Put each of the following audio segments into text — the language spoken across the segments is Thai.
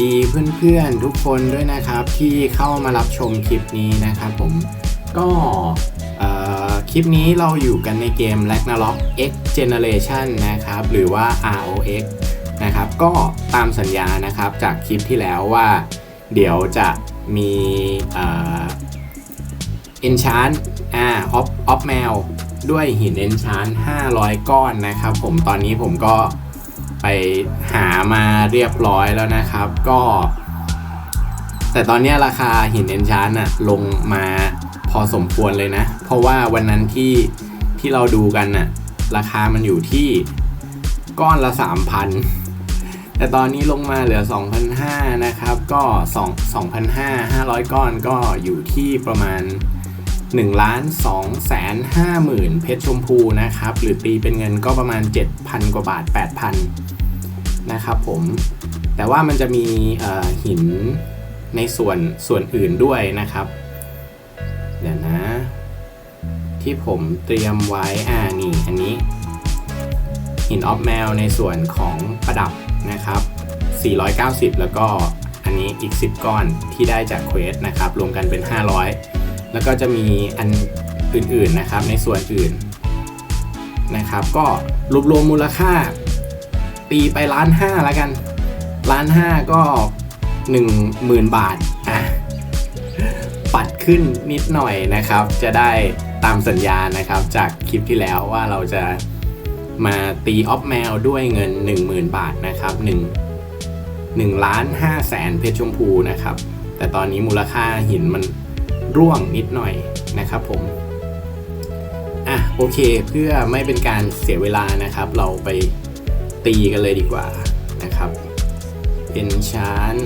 ดีเพื่อนๆทุกคนด้วยนะครับที่เข้ามารับชมคลิปนี้นะครับผมก็คลิปนี้เราอยู่กันในเกม Ragnarok X Generation นะครับหรือว่า ROX นะครับก็ตามสัญญานะครับจากคลิปที่แล้วว่า เดี๋ยวจะมีเอ่อ Enchant อ่าออฟออฟแมวด้วยหิน Enchant 500 ก้อนนะครับผมตอนนี้ผมก็ ไปหามาเรียบร้อยแล้วนะครับ ก็ แต่ตอนนี้ราคาหินเอนชานอะลงมาพอสมควรเลยนะ เพราะว่าวันนั้นที่ที่เราดูกันน่ะราคามันอยู่ที่ก้อนละ3,000 แต่ตอนนี้ลงมาเหลือ 2,500 นะครับ ก็ 2 2,500 500 ก้อนก็อยู่ที่ประมาณ 1ล้าน2แสน5หมื่นเพชรชมพูนะครับ หรือตีเป็นเงินก็ประมาณ 7,000 กว่าบาท 8,000 นะครับผม แต่ว่ามันจะมีหินในส่วนส่วนอื่นด้วยนะครับ เดี๋ยวนะ ที่ผมเตรียมไว้ อ่า นี่ อันนี้ หินออฟแมวในส่วนของประดับนะครับ 490 แล้วก็อันนี้อีก 10 ก้อนที่ได้จากเควสนะครับ รวมกันเป็น 500 แล้วก็จะมีอันอื่นๆนะครับ ในส่วนอื่นนะครับ ก็รวมรวมมูลค่าตีไปล้านห้าแล้วกันล้านห้าก็หนึ่งหมื่นบาทอะปัดขึ้นนิดหน่อยนะครับ จะได้ตามสัญญานะครับ จากคลิปที่แล้วว่าเราจะมาตีออฟแมวด้วยเงิน 10,000 บาทนะครับ1 1ล้าน5แสนเพชรชมพูนะครับ แต่ตอนนี้มูลค่าหินมัน ร่วงนิดหน่อยนะครับผมอะโอเคเพื่อไม่เป็นการเสียเวลานะครับ เราไปตีกันเลยดีกว่านะครับเป็นชาน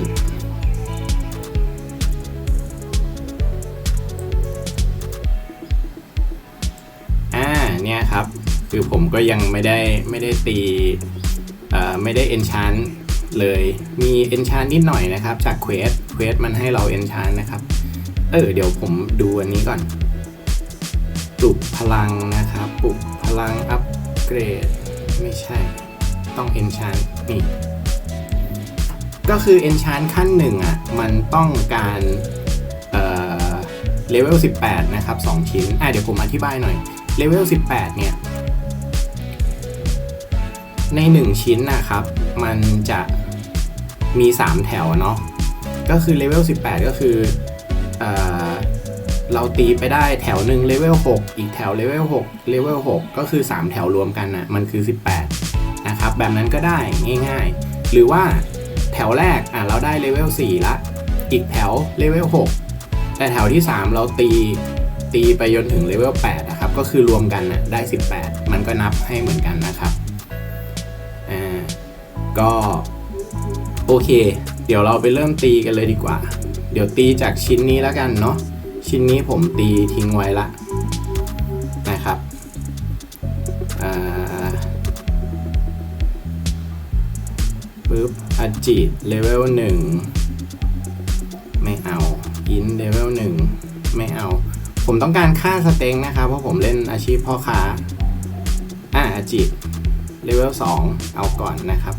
อ่าเนี่ยครับ คือผมก็ยังไม่ได้ไม่ได้ตีเอ่อไม่ได้เอนชานเลยมีเอนชานนิดหน่อยนะครับ จากเควสเควสมันให้เราเอนชานนะครับ เออเดี๋ยวผมดูอันนี้ก่อน ปลุกพลังนะครับ ปลุกพลังอัปเกรด ไม่ใช่ ต้อง enchant นี่ ก็คือ enchant ขั้นหนึ่งอะ มันต้องการเอ่อเลเวล 18 นะครับ 2 ชิ้น อะเดี๋ยวผมอธิบายหน่อย เลเวล 18 เนี่ย ใน 1 ชิ้นนะครับ มันจะมี 3 แถวเนาะ ก็คือเลเวล 18 ก็คือ เเราตีไปได้แถวหนึ่งเลเวล6อีกแถวเลเวล6เลเวล6ก็คือ 3 แถวรวมกันนะ่ะมันคือ 18 นะครับ แบบนั้นก็ได้ง่ายๆ หรือว่าแถวแรกอะเราได้เลเวล4ละ อีกแถวเลเวล6แต่แถวที่ 3 เราตีตีไปจนถึงเลเวล8นะครับ ก็คือรวมกันนะได้ 18 มันก็นับให้เหมือนกันนะครับอ่าก็โอเค เดี๋ยวเราไปเริ่มตีกันเลยดีกว่า เดี๋ยวตีจากชิ้นนี้แล้วกันเนาะชิ้นนี้ผมตีทิ้งไว้ละนะครับอ่าปึ๊บอาจิเลเวลหนึ่งไม่เอาอินเลเวลหนึ่งไม่เอา ผมต้องการค่าสเต็งนะครับ เพราะผมเล่นอาชีพพ่อค้าอ่าอาจิเลเวลสองเอาก่อนนะครับ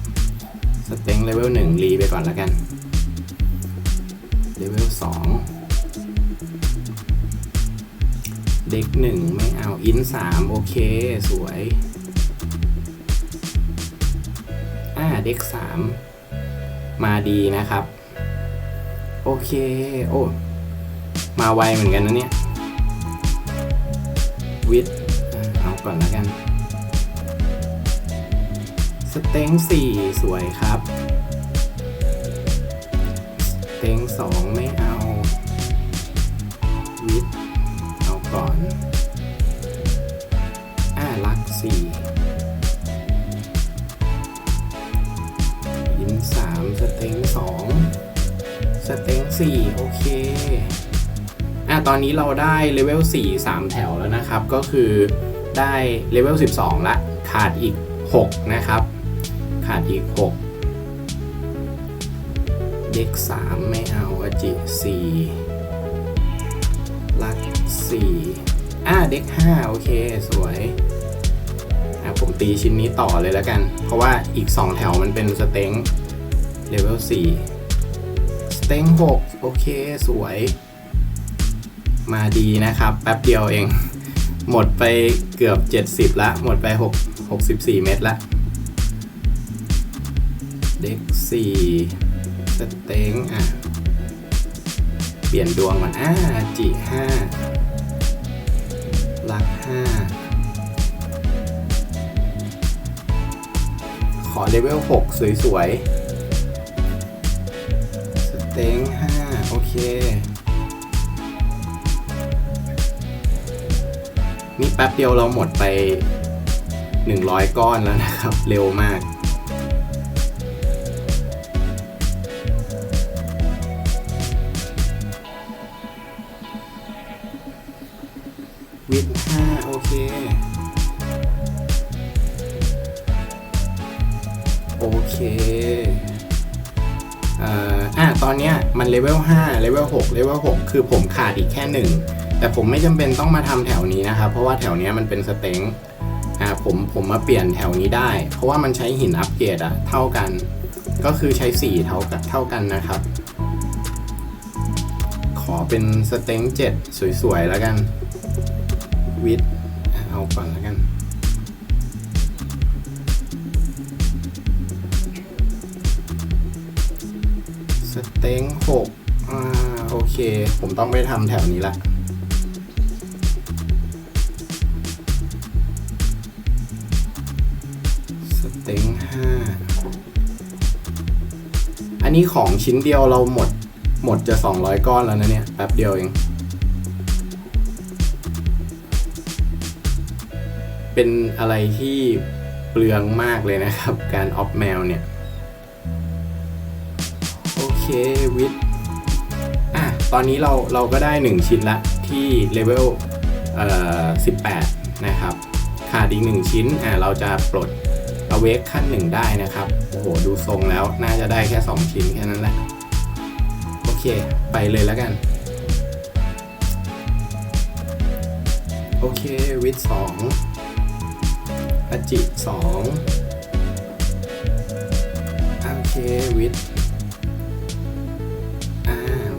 สเต็งเลเวลหนึ่งรีไปก่อนแล้วกัน เลเวลสองเด็กหนึ่งไม่เอาอินสามโอเค สวย อ่าเด็กสามมาดีนะครับ โอเค โอ้ มาไวเหมือนกันนะเนี่ย วิทเอาก่อนแล้วกัน สเต็งสี่สวยครับ ต็งสองไม่เอาวิทเอาก่อนอ่าลักสี่ยินสามสเต็งสองสเต็งสี่โอเคอะตอนนี้เราได้เลเวลสี่สามแถวแล้วนะครับ ก็คือได้เลเวลสิบสองละ ขาดอีกหกนะครับ ขาดอีกหก x 3ไม่เอาอจิ4ลัก4อ่าเด็ก5โอเค สวยอะผมตีชิ้นนี้ต่อเลยแล้วกัน เพราะว่าอีก 2 แถวมันเป็นสเต็งเลเวล4สเต็ง6โอเค สวย มาดีนะครับ แป๊บเดียวเอง หมดไปเกือบ 70 ละ หมดไป 6 64 เมตรละ เด็ก 4 สเต็งอะ เปลี่ยนดวงก่อนอ่าจีห้าลักห้าขอเลเวล6สวยๆ สเต็งห้าโอเค นี่แป๊บเดียวเราหมดไป 100 ก้อนแล้วนะครับ เร็วมาก โอเคเอ่อะตอนเนี้ยมันเลเวล5เลเวล6เลเวล6คือผมขาดอีกแค่หนึ่งแต่ผมไม่จำเป็นต้องมาทำแถวนี้นะครับ เพราะว่าแถวเนี้ยมันเป็นสเต็งอ่าผมผมมาเปลี่ยนแถวนี้ได้ เพราะว่ามันใช้หินอัปเกรดอะเท่ากัน ก็คือใช้สีเท่ากันเท่ากันนะครับ ขอเป็นสเต็งเจ็ดสวยๆแล้วกันวิดเอาก่อนแล้วกัน สเต็งหกอ่าโอเค ผมต้องไปทำแถวนี้ละสเต็งห้าอันนี้ของชิ้นเดียวเราหมด หมดจะ 200 ก้อนแล้วนะเนี่ย แป๊บเดียวเอง เป็นอะไรที่เปลืองมากเลยนะครับ การออฟแมวเนี่ย เควิดอะตอนนี้เราเราก็ได้ 1 ชิ้นละที่เลเวลเอ่อ18 นะครับขาดอีก1ชิ้นอะเราจะปลดอเวกขั้นหนึ่งได้นะครับ โอ้โห ดูทรงแล้วน่าจะได้แค่ 2 ชิ้นแค่นั้นแหละ โอเค ไปเลยแล้วกัน โอเค วิดสองอจิสองโอเค วิด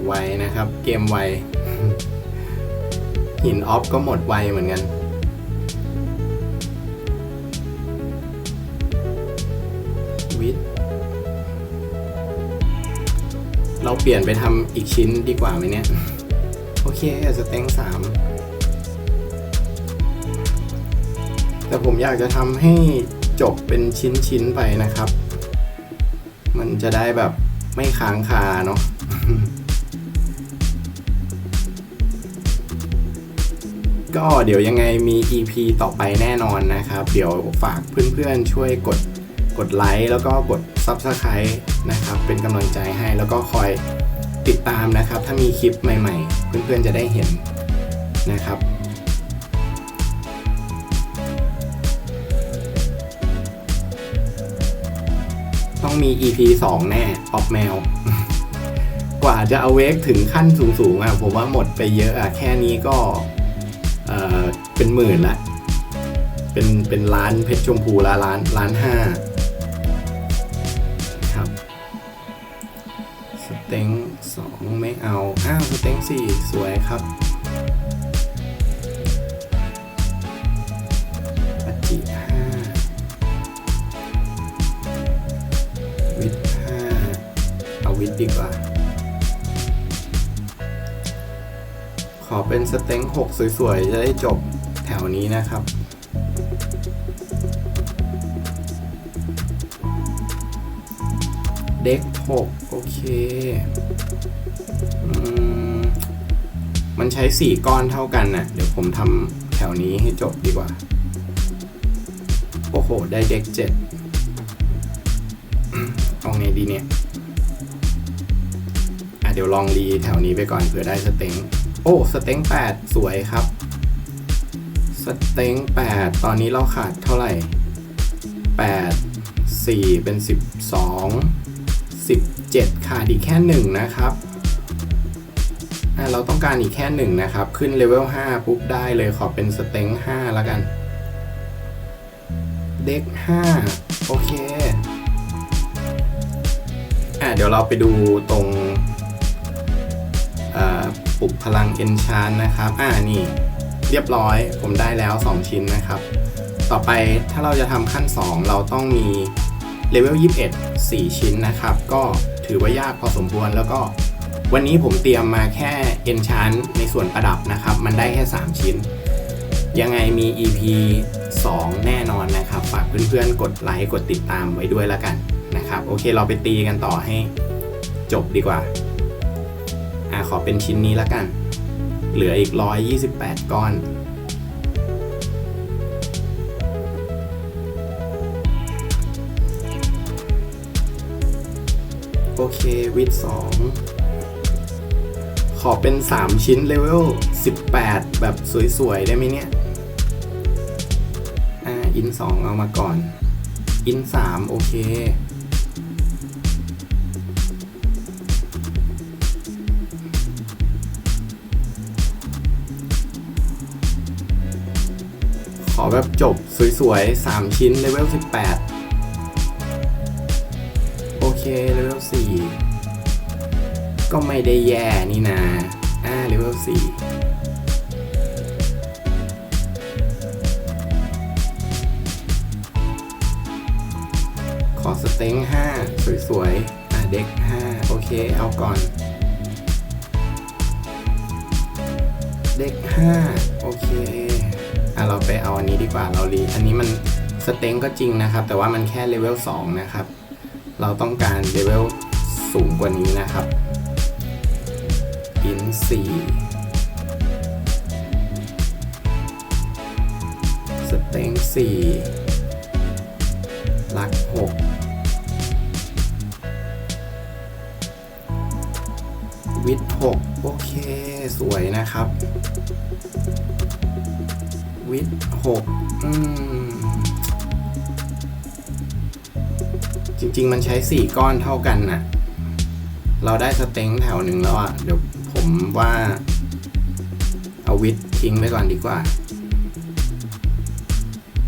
ไวนะครับ เกมไว หินออฟก็หมดไวเหมือนกัน วิดเราเปลี่ยนไปทำอีกชิ้นดีกว่าไหมเนี่ย โอเคสเต็งสามแต่ผมอยากจะทำให้จบเป็นชิ้นๆไปนะครับ มันจะได้แบบไม่ค้างคาเนาะ ก็เดี๋ยวยังไงมี EP ต่อไปแน่นอนนะครับ เดี๋ยวฝากเพื่อนๆช่วยกดกดไลค์แล้วก็กด Subscribe นะครับ เป็นกำลังใจให้แล้วก็คอยติดตามนะครับ ถ้ามีคลิปใหม่ๆ เพื่อนๆจะได้เห็นนะครับต้องมี EP 2 แน่ออกแมว กว่าจะเอาเวกถึงขั้นสูงๆอะผมว่าหมดไปเยอะอะ แค่นี้ก็ เป็นหมื่นละเป็นเป็นล้านเพชรชมพูละล้านล้านห้าครับสเต็งสองไม่เอาอ้าวสเต็งสี่สวยครับปัจจิห้าวิทห้าเอาวิทดีกว่า ขอเป็นสเต็งหกสวยๆ จะได้จบ แถวนี้นะครับ เด็กหกโอเคมันใช้สี่ก้อนเท่ากันน่ะ เดี๋ยวผมทำแถวนี้ให้จบดีกว่า โอ้โห ได้เด็กเจ็ดเอาไงดีเนี่ยเดี๋ยวลองรีแถวนี้ไปก่อนเผื่อได้สเต็ง โอ้ สเต็งแปดสวยครับ สเต็งแปดตอนนี้เราขาดเท่าไหร่แปดสี่เป็นสิบสองสิบเจ็ดขาดอีกแค่หนึ่งนะครับอะเราต้องการอีกแค่หนึ่งนะครับ ขึ้นเลเวลห้าปุ๊บได้เลยขอเป็นสเต็งห้าแล้วกัน เด็กห้าโอเคอะเดี๋ยวเราไปดูตรงอ่อปลุกพลังเอนชานนะครับ อ่านี่ เรียบร้อยผมได้แล้ว 2 ชิ้นนะครับ ต่อไปถ้าเราจะทำขั้น 2 เราต้องมีเลเวล21 4 ชิ้นนะครับ ก็ถือว่ายากพอสมควรแล้วก็วันนี้ผมเตรียมมาแค่เอนชานในส่วนประดับนะครับ มันได้แค่ 3 ชิ้น ยังไงมี EP 2 แน่นอนนะครับ ฝากเพื่อนๆ กดไลค์กดติดตามไว้ด้วยแล้วกันนะครับ โอเคเราไปตีกันต่อให้จบดีกว่าอ่าขอเป็นชิ้นนี้แล้วกัน เหลืออีก 128 ก้อน โอเค วิดสองขอเป็น 3 ชิ้นเลเวล 18 แบบสวย ๆ ได้ไหมเนี่ย อ่า อิน 2 เอามาก่อน อิน 3 โอเค แบบจบสวยๆ 3 ชิ้นเลเวล 18 โอเคเลเวล 4 ก็ไม่ได้แย่นี่นาอ่าเลเวล 4 ขอสเต็ง 5 สวยๆ อ่าเด็ก 5 โอเค เอาก่อนเด็ก 5 โอเค เราไปเอาอันนี้ดีกว่าเรารีอันนี้มันสเต็งก็จริงนะครับ แต่ว่ามันแค่เลเวล2นะครับ เราต้องการเลเวลสูงกว่านี้นะครับอิน4สเต็ง4ลัก6วิด6โอเค สวยนะครับ วิด6อืมจริง ๆ มันใช้4ก้อนเท่ากันน่ะ เราได้สเต็งแถวหนึ่งแล้วอะ เดี๋ยวผมว่า เอาวิดทิ้งไปก่อนดีกว่า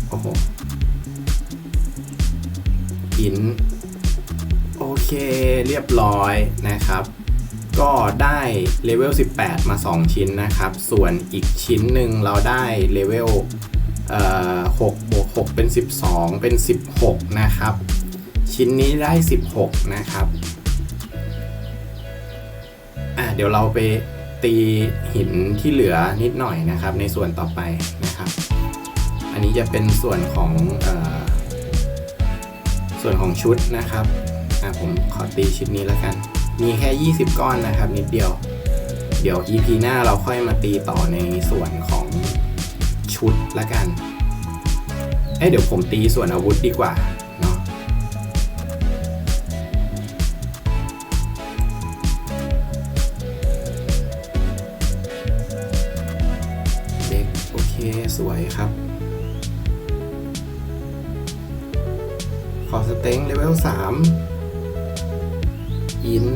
โอ้โหอิน โอเคเรียบร้อยนะครับ ก็ได้เลเวล 18 มา 2 ชิ้นนะครับ ส่วนอีกชิ้นหนึ่งเราได้เลเวลเอ่อ6บวก6เป็น 12 เป็น 16 นะครับ ชิ้นนี้ได้ 16 นะครับอะเดี๋ยวเราไปตีหินที่เหลือนิดหน่อยนะครับ ในส่วนต่อไปนะครับ อันนี้จะเป็นส่วนของออส่วนของชุดนะครับอะผมขอตีชิ้นนี้แล้วกัน มีแค่ 20 ก้อนนะครับ นิดเดียว เดี๋ยว EP หน้าเราค่อยมาตีต่อในส่วนของชุดละกัน เอ้เดี๋ยวผมตีส่วนอาวุธดีกว่าเนาะเด็กโอเค สวยครับ ขอสเต็งเลเวล3 อิน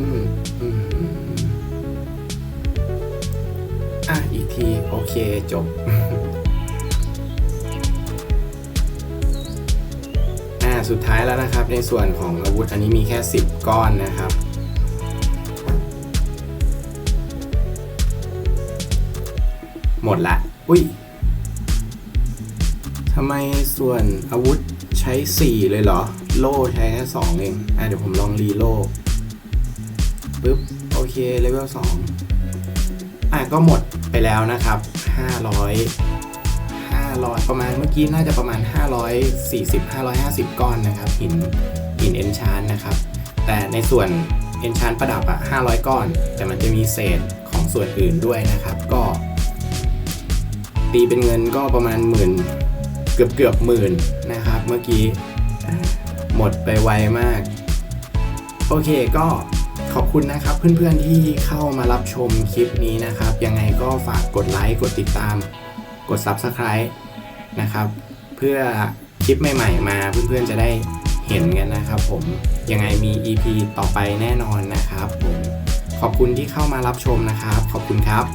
อืมอะอีกที โอเคจบอ่าสุดท้ายแล้วนะครับ ในส่วนของอาวุธอันนี้มีแค่ 10 ก้อนนะครับหมดละ อุ้ย ทำไมส่วนอาวุธใช้ 4 เลยเหรอ โล่ใช้แค่2เอง อะเดี๋ยวผมลองรีโล่ ปึ๊บโอเคเลเวล2อะก็หมดไปแล้วนะครับ 500 500 ประมาณเมื่อกี้น่าจะประมาณ 540 550 ก้อนนะครับหินหินเอนชานนะครับ แต่ในส่วนเอนชานประดับอะ500 ก้อน แต่มันจะมีเศษของส่วนอื่นด้วยนะครับ ก็ ตีเป็นเงินก็ประมาณหมื่นเกือบเกือบหมื่นนะครับ เมื่อกี้หมดไปไวมาก โอเคก็ ขอบคุณนะครับเพื่อนๆที่เข้ามารับชมคลิปนี้นะครับ ยังไงก็ฝากกดไลค์กดติดตาม กด Subscribe นะครับ เพื่อคลิปใหม่ๆ มาเพื่อนๆจะได้เห็นกันนะครับ ผมยังไงมี EP ต่อไปแน่นอนนะครับผมขอบคุณที่เข้ามารับชมนะครับ ขอบคุณครับ